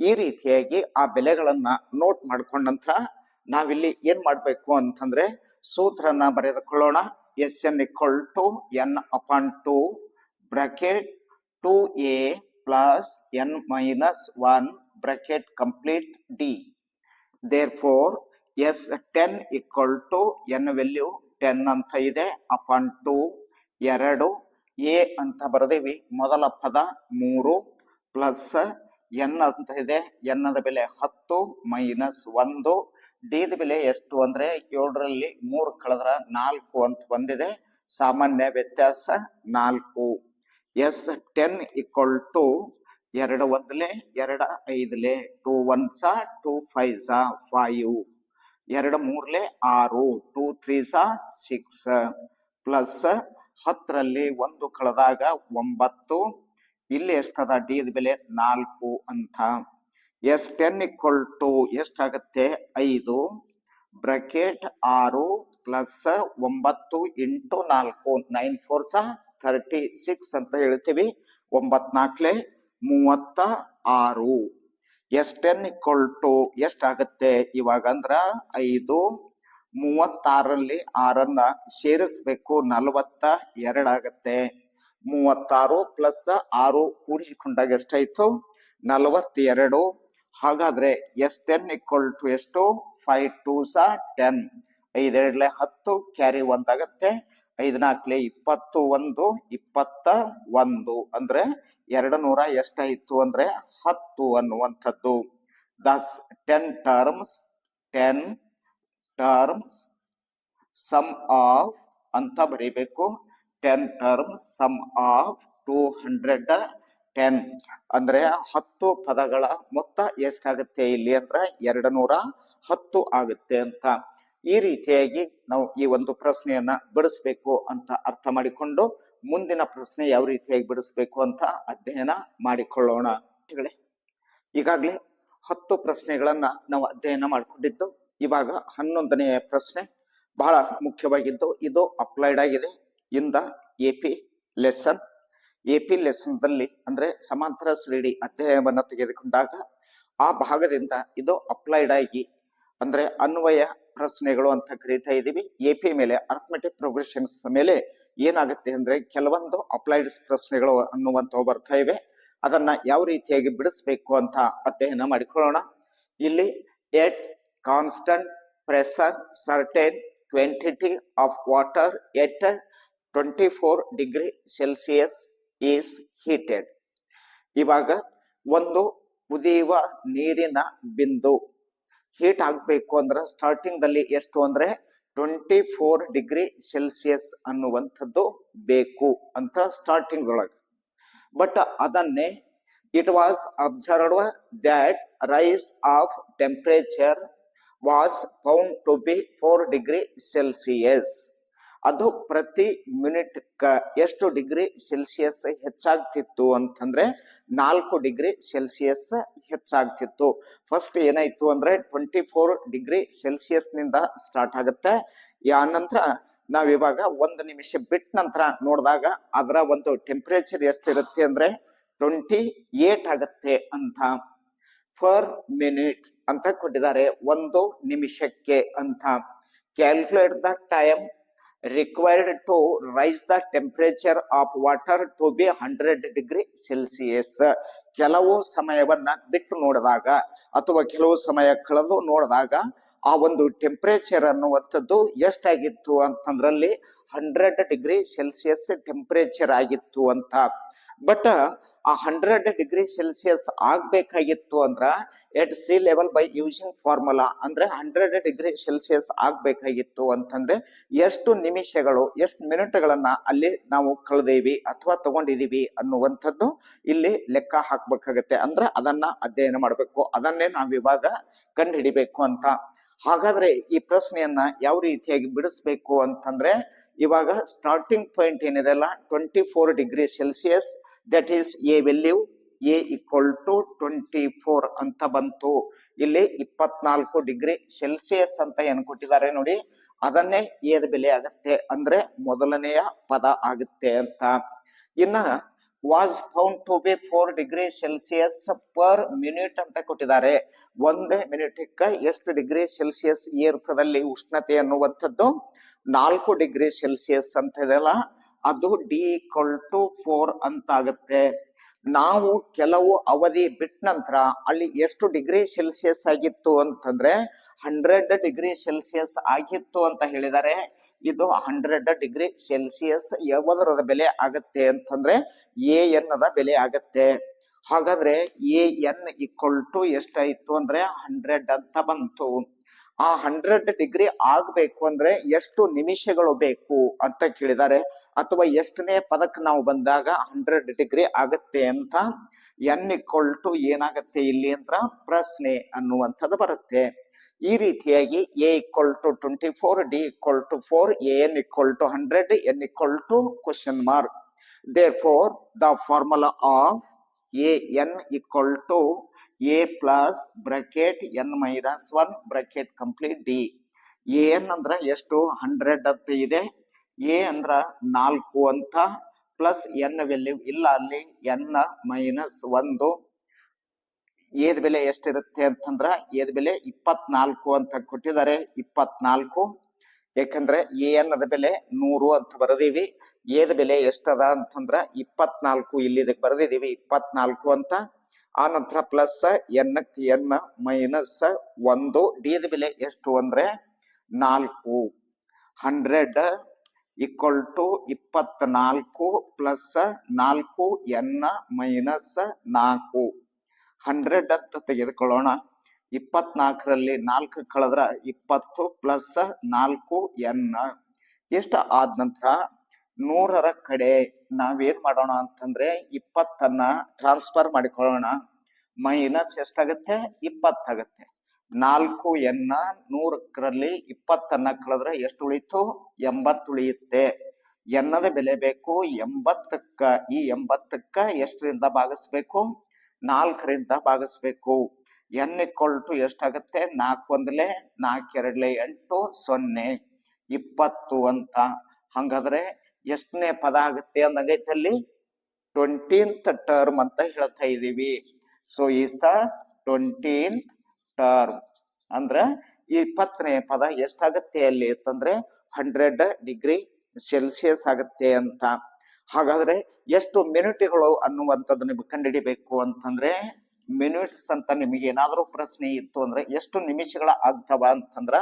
ಈ ರೀತಿಯಾಗಿ ಆ ಬೆಲೆಗಳನ್ನ ನೋಟ್ ಮಾಡ್ಕೊಂಡ ನಂತರ ನಾವಿಲ್ಲಿ ಏನ್ ಮಾಡ್ಬೇಕು ಅಂತಂದ್ರೆ ಸೂತ್ರನ ಬರೆದುಕೊಳ್ಳೋಣ. S N equal to N upon two bracket two A plus N minus one bracket complete D. Therefore S ten equal to N value ten ಅಂತ ಇದೆ, ಅಪಾನ್ ಟು ಎರಡು, ಎ ಅಂತ ಬರೆದೀವಿ. ಮೊದಲ ಪದ ಮೂರು ಪ್ಲಸ್ ಎನ್ ಅಂತ ಇದೆ. ಎನ್ನದ ಬೆಲೆ ಹತ್ತು ಮೈನಸ್ ಒಂದು. ಡಿದ ಬೆಲೆ ಎಷ್ಟು ಅಂದ್ರೆ ಏಳರಲ್ಲಿ ಮೂರು ಕಳೆದ್ರ ನಾಲ್ಕು ಅಂತ ಬಂದಿದೆ. ಸಾಮಾನ್ಯ ವ್ಯತ್ಯಾಸ ನಾಲ್ಕು. ಎಸ್ ಟೆನ್ ಈಕ್ವಲ್ ಟು ಎರಡು ಒಂದ್ಲೆ, ಎರಡ ಐದ್ಲೆ, ಟೂ ಒನ್ ಸಾ ಟೂ ಫೈವ್ ಸಾ ಫೈವ್. ಎರಡು ಮೂರ್ಲೆ ಆರು, ಟೂ, ತ್ರೀ ಸಾ, ಸಿಕ್ಸ್ ಪ್ಲಸ್ ಹತ್ತರಲ್ಲಿ ಒಂದು ಕಳೆದಾಗ ಒಂಬತ್ತು. ಇಲ್ಲಿ ಎಷ್ಟದ? ಡಿ ಬೆಲೆ ನಾಲ್ಕು ಅಂತ. ಎಸ್ ಟೆನ್ ಇಕ್ವಲ್ ಟು ಎಷ್ಟಾಗತ್ತೆ? ಐದು. ಬ್ರಕೆಟ್ ಆರು ಪ್ಲಸ್ ಒಂಬತ್ತು ಇಂಟು ನಾಲ್ಕು. ನೈನ್ ಫೋರ್ ಸಾ, ಥರ್ಟಿ ಸಿಕ್ಸ್ ಅಂತ ಹೇಳ್ತೀವಿ. ಒಂಬತ್ನಾಲ್ಕಲೆ ಮೂವತ್ತ ಆರು. ಎಸ್ ಟೆನ್ ಇಕ್ವಲ್ ಟು ಎಷ್ಟಾಗತ್ತೆ? ಇವಾಗ ಅಂದ್ರ ಐದು ಮೂವತ್ತಾರಲ್ಲಿ ಆರನ್ನ ಸೇರಿಸ್ಬೇಕು, ನಲವತ್ತ ಎರಡಾಗತ್ತೆ ಮೂವತ್ತಾರು ಪ್ಲಸ್ ಆರು ಕೂಡಿಸಿಕೊಂಡಾಗ ಎಷ್ಟಾಯ್ತು? ನಲವತ್ತೆರಡು. ಹಾಗಾದ್ರೆ ಎಸ್ ಟೆನ್ ಇಕ್ವಲ್ ಟು ಎಷ್ಟು? ಫೈವ್ ಟೂ ಸಾ ಟೆನ್ ಐದೆರಡ್ಲೆ ಹತ್ತು ಕ್ಯಾರಿ ಒಂದಾಗತ್ತೆ. ಐದ್ನಾಲ್ಕಲೆ ಇಪ್ಪತ್ತು ಒಂದು, ಇಪ್ಪತ್ತ ಒಂದು. ಅಂದ್ರೆ ಎರಡು ನೂರ ಎಷ್ಟಾಯ್ತು ಅಂದ್ರೆ ಹತ್ತು ಅನ್ನುವಂಥದ್ದು. Thus ten terms ten terms sum of ಅಂತ ಬರೀಬೇಕು. Ten terms sum of two hundred ten ಅಂದ್ರೆ ಹತ್ತು ಪದಗಳ ಮೊತ್ತ ಎಷ್ಟಾಗುತ್ತೆ ಇಲ್ಲಿ ಅಂದ್ರೆ ಎರಡು ನೂರ ಹತ್ತು ಆಗುತ್ತೆ ಅಂತ. ಈ ರೀತಿಯಾಗಿ ನಾವು ಈ ಒಂದು ಪ್ರಶ್ನೆಯನ್ನ ಬಿಡಿಸ್ಬೇಕು ಅಂತ ಅರ್ಥ ಮಾಡಿಕೊಂಡು ಮುಂದಿನ ಪ್ರಶ್ನೆ ಯಾವ ರೀತಿಯಾಗಿ ಬಿಡಿಸ್ಬೇಕು ಅಂತ ಅಧ್ಯಯನ ಮಾಡಿಕೊಳ್ಳೋಣ. ಈಗಾಗಲೇ ಹತ್ತು ಪ್ರಶ್ನೆಗಳನ್ನ ನಾವು ಅಧ್ಯಯನ ಮಾಡಿಕೊಂಡಿದ್ದು, ಇವಾಗ ಹನ್ನೊಂದನೆಯ ಪ್ರಶ್ನೆ ಬಹಳ ಮುಖ್ಯವಾಗಿದ್ದು, ಇದು ಅಪ್ಲೈಡ್ ಆಗಿದೆ. ಇಂದ A P lesson. A P ಲೆಸನ್ದಲ್ಲಿ ಅಂದ್ರೆ ಸಮಾಂತರ ಶ್ರೇಣಿ ಅಧ್ಯಯನವನ್ನು ತೆಗೆದುಕೊಂಡಾಗ ಆ ಭಾಗದಿಂದ ಇದು ಅಪ್ಲೈಡ್ ಆಗಿ ಅಂದ್ರೆ ಅನ್ವಯ ಪ್ರಶ್ನೆಗಳು ಅಂತ ಕರೀತಾ ಇದೀವಿ. ಎ ಪಿ ಮೇಲೆ ಅರ್ಥಮೆಟಿಕ್ ಪ್ರೋಗ್ರೆಷನ್ಸ್ ಮೇಲೆ ಏನಾಗುತ್ತೆ ಅಂದ್ರೆ ಕೆಲವೊಂದು ಅಪ್ಲೈಡ್ಸ್ ಪ್ರಶ್ನೆಗಳು ಅನ್ನುವಂಥವು ಬರ್ತಾ ಇವೆ. ಅದನ್ನ ಯಾವ ರೀತಿಯಾಗಿ ಬಿಡಿಸ್ಬೇಕು ಅಂತ ಅಧ್ಯಯನ ಮಾಡಿಕೊಳ್ಳೋಣ. ಇಲ್ಲಿ at constant pressure certain quantity of water at twenty four degree Celsius is heated ಇವಾಗ ಒಂದು ಕುದಿಯುವ ನೀರಿನ ಬಿಂದು ಹೀಟ್ ಆಗ್ಬೇಕು ಅಂದ್ರೆ ಸ್ಟಾರ್ಟಿಂಗ್ ಅಲ್ಲಿ ಎಷ್ಟು ಅಂದ್ರೆ ಟ್ವೆಂಟಿ ಫೋರ್ ಡಿಗ್ರಿ ಸೆಲ್ಸಿಯಸ್ ಅನ್ನುವಂಥದ್ದು ಬೇಕು ಅಂತ ಸ್ಟಾರ್ಟಿಂಗ್ ಒಳಗೆ ಬಟ್ ಅದನ್ನೇ it was observe that rise of temperature was found to be four degree Celsius ಅದು ಪ್ರತಿ ಮಿನಿಟ್ ಎಷ್ಟು ಡಿಗ್ರಿ ಸೆಲ್ಸಿಯಸ್ ಹೆಚ್ಚಾಗ್ತಿತ್ತು ಅಂತಂದ್ರೆ ನಾಲ್ಕು ಡಿಗ್ರಿ ಸೆಲ್ಸಿಯಸ್ ಹೆಚ್ಚಾಗ್ತಿತ್ತು. ಫಸ್ಟ್ ಏನಾಯ್ತು ಅಂದ್ರೆ ಟ್ವೆಂಟಿ ಫೋರ್ ಡಿಗ್ರಿ ಸೆಲ್ಸಿಯಸ್ನಿಂದ ಸ್ಟಾರ್ಟ್ ಆಗುತ್ತೆ. ಯಾ ನಂತರ ನಾವ್ ಇವಾಗ ಒಂದು ನಿಮಿಷ ಬಿಟ್ಟ ನಂತರ ನೋಡಿದಾಗ ಅದರ ಒಂದು ಟೆಂಪರೇಚರ್ ಎಷ್ಟಿರುತ್ತೆ ಅಂದ್ರೆ ಟ್ವೆಂಟಿ ಏಟ್ ಆಗತ್ತೆ ಅಂತ. ಪರ್ ಮಿನಿಟ್ ಅಂತ ಕೊಟ್ಟಿದ್ದಾರೆ ಒಂದು ನಿಮಿಷಕ್ಕೆ ಅಂತ. Calculate the time required to rise the temperature of water to be hundred degree Celsius ಕೆಲವು ಸಮಯವನ್ನ ಬಿಟ್ಟು ನೋಡಿದಾಗ ಅಥವಾ ಕೆಲವು ಸಮಯ ಕಳೆದು ನೋಡಿದಾಗ ಆ ಒಂದು ಟೆಂಪರೇಚರ್ ಅನ್ನುವಂಥದ್ದು ಎಷ್ಟಾಗಿತ್ತು ಅಂತಂದ್ರಲ್ಲಿ ಹಂಡ್ರೆಡ್ ಡಿಗ್ರಿ ಸೆಲ್ಸಿಯಸ್ ಟೆಂಪರೇಚರ್ ಆಗಿತ್ತು ಅಂತ ಬಟ್ ಆ ಹಂಡ್ರೆಡ್ ಡಿಗ್ರಿ ಸೆಲ್ಸಿಯಸ್ ಆಗ್ಬೇಕಾಗಿತ್ತು ಅಂದ್ರ at sea level by using formula ಅಂದ್ರೆ ಹಂಡ್ರೆಡ್ ಡಿಗ್ರಿ ಸೆಲ್ಸಿಯಸ್ ಆಗ್ಬೇಕಾಗಿತ್ತು ಅಂತಂದ್ರೆ ಎಷ್ಟು ನಿಮಿಷಗಳು, ಎಷ್ಟು ಮಿನಿಟ್ಗಳನ್ನ ಅಲ್ಲಿ ನಾವು ಕಳೆದೇವಿ ಅಥವಾ ತಗೊಂಡಿದೀವಿ ಅನ್ನುವಂಥದ್ದು ಇಲ್ಲಿ ಲೆಕ್ಕ ಹಾಕ್ಬೇಕಾಗತ್ತೆ. ಅಂದ್ರೆ ಅದನ್ನ ಅಧ್ಯಯನ ಮಾಡಬೇಕು. ಅದನ್ನೇ ನಾವು ಇವಾಗ ಕಂಡು ಹಿಡಿಬೇಕು ಅಂತ. ಹಾಗಾದ್ರೆ ಈ ಪ್ರಶ್ನೆಯನ್ನ ಯಾವ ರೀತಿಯಾಗಿ ಬಿಡಿಸ್ಬೇಕು ಅಂತಂದ್ರೆ ಇವಾಗ ಸ್ಟಾರ್ಟಿಂಗ್ ಪಾಯಿಂಟ್ ಏನಿದೆ ಅಲ್ಲ twenty four degree Celsius that is A value A equal to twenty four ಅಂತ ಬಂತು. ಇಲ್ಲಿ ಇಪ್ಪತ್ನಾಲ್ಕು ಡಿಗ್ರಿ ಸೆಲ್ಸಿಯಸ್ ಅಂತ ಏನ್ ಕೊಟ್ಟಿದ್ದಾರೆ ನೋಡಿ, ಅದನ್ನೇ ಏದ ಬೆಲೆ ಆಗತ್ತೆ. ಅಂದ್ರೆ ಮೊದಲನೆಯ ಪದ ಆಗುತ್ತೆ ಅಂತ. ಇನ್ನ was found to be four degree Celsius per minute ಅಂತ ಕೊಟ್ಟಿದ್ದಾರೆ. ಒಂದೇ ಮಿನಿಟಕ್ಕ ಎಷ್ಟು ಡಿಗ್ರಿ ಸೆಲ್ಸಿಯಸ್ ಏರ್ತದಲ್ಲಿ ಉಷ್ಣತೆ ಅನ್ನುವಂಥದ್ದು ನಾಲ್ಕು ಡಿಗ್ರಿ ಸೆಲ್ಸಿಯಸ್ ಅಂತ ಇದೆಯಲ್ಲ ಅದು ಡಿ ಈಕ್ವಲ್ ಟು ಫೋರ್ ಅಂತ ಆಗುತ್ತೆ ನಾವು ಕೆಲವು ಅವಧಿ ಬಿಟ್ಟ ನಂತರ ಅಲ್ಲಿ ಎಷ್ಟು ಡಿಗ್ರಿ ಸೆಲ್ಸಿಯಸ್ ಆಗಿತ್ತು ಅಂತಂದ್ರೆ ಹಂಡ್ರೆಡ್ ಡಿಗ್ರಿ ಸೆಲ್ಸಿಯಸ್ ಆಗಿತ್ತು ಅಂತ ಹೇಳಿದ್ದಾರೆ ಇದು ಹಂಡ್ರೆಡ್ ಡಿಗ್ರಿ ಸೆಲ್ಸಿಯಸ್ ಯಾವುದರದ ಬೆಲೆ ಆಗತ್ತೆ ಅಂತಂದ್ರೆ ಎ ಎನ್ನದ ಬೆಲೆ ಆಗತ್ತೆ. ಹಾಗಾದ್ರೆ ಎ ಎನ್ ಈಕ್ವಲ್ ಟು ಎಷ್ಟಾಯ್ತು ಅಂದ್ರೆ ಹಂಡ್ರೆಡ್ ಅಂತ ಬಂತು. ಆ ಹಂಡ್ರೆಡ್ ಡಿಗ್ರಿ ಆಗ್ಬೇಕು ಅಂದ್ರೆ ಎಷ್ಟು ನಿಮಿಷಗಳು ಬೇಕು ಅಂತ ಕೇಳಿದ್ದಾರೆ. ಅಥವಾ ಎಷ್ಟನೇ ಪದಕ್ಕೆ ನಾವು ಬಂದಾಗ ಹಂಡ್ರೆಡ್ ಡಿಗ್ರಿ ಆಗತ್ತೆ ಅಂತ ಎನ್ ಇಕ್ವಲ್ ಟು ಏನಾಗತ್ತೆ ಇಲ್ಲಿ ಅಂತ ಪ್ರಶ್ನೆ ಅನ್ನುವಂಥದ್ದು ಬರುತ್ತೆ. ಈ ರೀತಿಯಾಗಿ a equal to twenty four d equal to four n equal to hundred n equal to question mark therefore the formula of a n equal to a plus bracket n minus one bracket complete d n ಅಂದ್ರೆ ಎಷ್ಟು? Hundred ಅಂತ ಇದೆ. A ಅಂದ್ರ ನಾಲ್ಕು ಅಂತ, plus N value ಇಲ್ಲ ಅಲ್ಲಿ N minus ಒಂದು. ಏದ್ ಬೆಲೆ ಎಷ್ಟಿರುತ್ತೆ ಅಂತಂದ್ರ ಏದ್ ಬೆಲೆ ಇಪ್ಪತ್ನಾಲ್ಕು ಅಂತ ಕೊಟ್ಟಿದ್ದಾರೆ, ಇಪ್ಪತ್ನಾಲ್ಕು. ಯಾಕಂದ್ರೆ ಎ ಎನ್ ಅದ ಬೆಲೆ ನೂರು ಅಂತ ಬರೆದೀವಿ. ಏದ್ ಬೆಲೆ ಎಷ್ಟದ ಅಂತಂದ್ರ ಇಪ್ಪತ್ನಾಲ್ಕು ಇಲ್ಲಿ ಬರೆದಿದ್ದೀವಿ ಇಪ್ಪತ್ನಾಲ್ಕು ಅಂತ. ಆ ನಂತರ ಪ್ಲಸ್ ಎನ್ ಎನ್ ಮೈನಸ್ ಒಂದು ಡಿದ ಬೆಲೆ ಎಷ್ಟು ಅಂದ್ರೆ ನಾಲ್ಕು. ಹಂಡ್ರೆಡ್ ಈಕ್ವಲ್ ಟು ಇಪ್ಪತ್ನಾಲ್ಕು ಪ್ಲಸ್ ನಾಲ್ಕು ಎನ್ ಮೈನಸ್ ನಾಲ್ಕು. ಹಂಡ್ರೆಡ್ ಅಂತ ತೆಗೆದುಕೊಳ್ಳೋಣ. ಇಪ್ಪತ್ನಾಲ್ಕರಲ್ಲಿ ನಾಲ್ಕು ಕಳೆದ್ರ ಇಪ್ಪತ್ತು ಪ್ಲಸ್ ನಾಲ್ಕು ಎನ್ ಎಷ್ಟು ಆದ ನಂತರ ನೂರರ ಕಡೆ ನಾವೇನ್ ಮಾಡೋಣ ಅಂತಂದ್ರೆ ಇಪ್ಪತ್ತನ್ನ ಟ್ರಾನ್ಸ್ಫರ್ ಮಾಡಿಕೊಳ್ಳೋಣ. ಮೈನಸ್ ಎಷ್ಟಾಗತ್ತೆ? ಇಪ್ಪತ್ತಾಗತ್ತೆ. ನಾಲ್ಕು ಎನ್ನ ನೂರಕ್ಕರಲ್ಲಿ ಇಪ್ಪತ್ತನ್ನ ಕಳೆದ್ರೆ ಎಷ್ಟು ಉಳಿತು? ಎಂಬತ್ತು ಉಳಿಯುತ್ತೆ. ಎನ್ನದ ಬೆಲೆ ಬೇಕು, ಎಂಬತ್ತಕ್ಕ, ಈ ಎಂಬತ್ತಕ್ಕ ಎಷ್ಟರಿಂದ ಭಾಗಿಸ್ಬೇಕು? ನಾಲ್ಕರಿಂದ ಭಾಗಿಸ್ಬೇಕು. ಎನ್ ಇಕ್ವಲ್ ಟು ಎಷ್ಟಾಗತ್ತೆ? ನಾಲ್ಕು ಒಂದಲೇ, ನಾಲ್ಕೆರಡ್ಲೆ ಎಂಟು, ಸೊನ್ನೆ, ಇಪ್ಪತ್ತು ಅಂತ. ಹಂಗಾದ್ರೆ ಎಷ್ಟನೇ ಪದ ಆಗುತ್ತೆ ಅಂದಂಗೈತೆ ಅಲ್ಲಿ? ಟ್ವೆಂಟೀನ್ತ್ ಟರ್ಮ್ ಅಂತ ಹೇಳ್ತಾ ಇದೀವಿ. So is the twentieth term ಅಂದ್ರೆ ಇಪ್ಪತ್ತನೇ ಪದ ಎಷ್ಟಾಗತ್ತೆ ಅಲ್ಲಿ ಅಂತಂದ್ರೆ ಹಂಡ್ರೆಡ್ ಡಿಗ್ರಿ ಸೆಲ್ಸಿಯಸ್ ಆಗತ್ತೆ ಅಂತ. ಹಾಗಾದ್ರೆ ಎಷ್ಟು ಮಿನಿಟ್ಗಳು ಅನ್ನುವಂಥದ್ದು ನಿಮ್ಗೆ ಕಂಡುಹಿಡಿಬೇಕು ಅಂತಂದ್ರೆ ಮಿನಿಟ್ಸ್ ಅಂತ ನಿಮಗೆ ಏನಾದರೂ ಪ್ರಶ್ನೆ ಇತ್ತು ಅಂದ್ರೆ ಎಷ್ಟು ನಿಮಿಷಗಳ ಆಗ್ತವ ಅಂತಂದ್ರ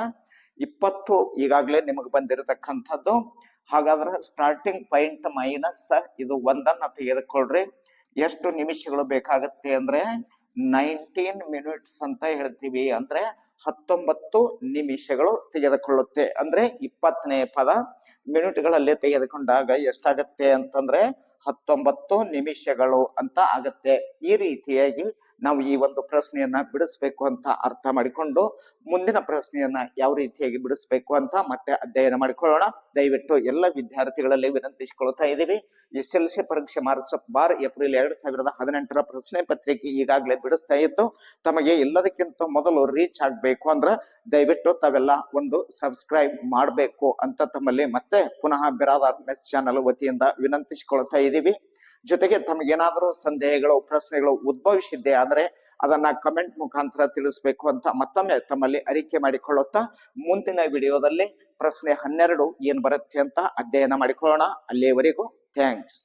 ಇಪ್ಪತ್ತು ಈಗಾಗಲೇ ನಿಮಗೆ ಬಂದಿರತಕ್ಕಂಥದ್ದು. ಹಾಗಾದ್ರೆ ಸ್ಟಾರ್ಟಿಂಗ್ ಪಾಯಿಂಟ್ ಮೈನಸ್ ಇದು ಒಂದನ್ನ ತೆಗೆದುಕೊಳ್ರಿ. ಎಷ್ಟು ನಿಮಿಷಗಳು ಬೇಕಾಗತ್ತೆ ಅಂದ್ರೆ ನೈನ್ಟೀನ್ ಮಿನಿಟ್ಸ್ ಅಂತ ಹೇಳ್ತೀವಿ. ಅಂದ್ರೆ ಹತ್ತೊಂಬತ್ತು ನಿಮಿಷಗಳು ತೆಗೆದುಕೊಳ್ಳುತ್ತೆ. ಅಂದ್ರೆ ಇಪ್ಪತ್ತನೇ ಪದ ಮಿನಿಟ್ಗಳಲ್ಲಿ ತೆಗೆದುಕೊಂಡಾಗ ಎಷ್ಟಾಗತ್ತೆ ಅಂತಂದ್ರೆ ಹತ್ತೊಂಬತ್ತು ನಿಮಿಷಗಳು ಅಂತ ಆಗತ್ತೆ. ಈ ರೀತಿಯಾಗಿ ನಾವು ಈ ಒಂದು ಪ್ರಶ್ನೆಯನ್ನ ಬಿಡಿಸ್ಬೇಕು ಅಂತ ಅರ್ಥ ಮಾಡಿಕೊಂಡು ಮುಂದಿನ ಪ್ರಶ್ನೆಯನ್ನ ಯಾವ ರೀತಿಯಾಗಿ ಬಿಡಿಸ್ಬೇಕು ಅಂತ ಮತ್ತೆ ಅಧ್ಯಯನ ಮಾಡಿಕೊಳ್ಳೋಣ. ದಯವಿಟ್ಟು ಎಲ್ಲ ವಿದ್ಯಾರ್ಥಿಗಳಲ್ಲಿ ವಿನಂತಿಸಿಕೊಳ್ತಾ ಇದ್ದೀವಿ. ಎಸ್ ಎಲ್ ಸಿ ಪರೀಕ್ಷೆ ಮಾರ್ಚ್ ಬಾರ್ ಏಪ್ರಿಲ್ ಎರಡ್ ಸಾವಿರದ ಹದಿನೆಂಟರ ಪ್ರಶ್ನೆ ಪತ್ರಿಕೆ ಈಗಾಗಲೇ ಬಿಡಿಸ್ತಾ ಇದ್ದು ತಮಗೆ ಎಲ್ಲದಕ್ಕಿಂತ ಮೊದಲು ರೀಚ್ ಆಗ್ಬೇಕು ಅಂದ್ರೆ ದಯವಿಟ್ಟು ತಾವೆಲ್ಲ ಒಂದು ಸಬ್ಸ್ಕ್ರೈಬ್ ಮಾಡಬೇಕು ಅಂತ ತಮ್ಮಲ್ಲಿ ಮತ್ತೆ ಪುನಃ ಬಿರಾದಾರ್ ಮೆಸ್ ಚಾನಲ್ ವತಿಯಿಂದ ವಿನಂತಿಸಿಕೊಳ್ತಾ ಇದ್ದೀವಿ. ಜೊತೆಗೆ ತಮಗೇನಾದರೂ ಸಂದೇಹಗಳು, ಪ್ರಶ್ನೆಗಳು ಉದ್ಭವಿಸಿದ್ದೆ ಆದ್ರೆ ಅದನ್ನ ಕಮೆಂಟ್ ಮುಖಾಂತರ ತಿಳಿಸ್ಬೇಕು ಅಂತ ಮತ್ತೊಮ್ಮೆ ತಮ್ಮಲ್ಲಿ ಅರಿಕೆ ಮಾಡಿಕೊಳ್ಳುತ್ತಾ ಮುಂದಿನ ವಿಡಿಯೋದಲ್ಲಿ ಪ್ರಶ್ನೆ ಹನ್ನೆರಡು ಏನ್ ಬರುತ್ತೆ ಅಂತ ಅಧ್ಯಯನ ಮಾಡಿಕೊಳ್ಳೋಣ. ಅಲ್ಲಿಯವರೆಗೂ ಥ್ಯಾಂಕ್ಸ್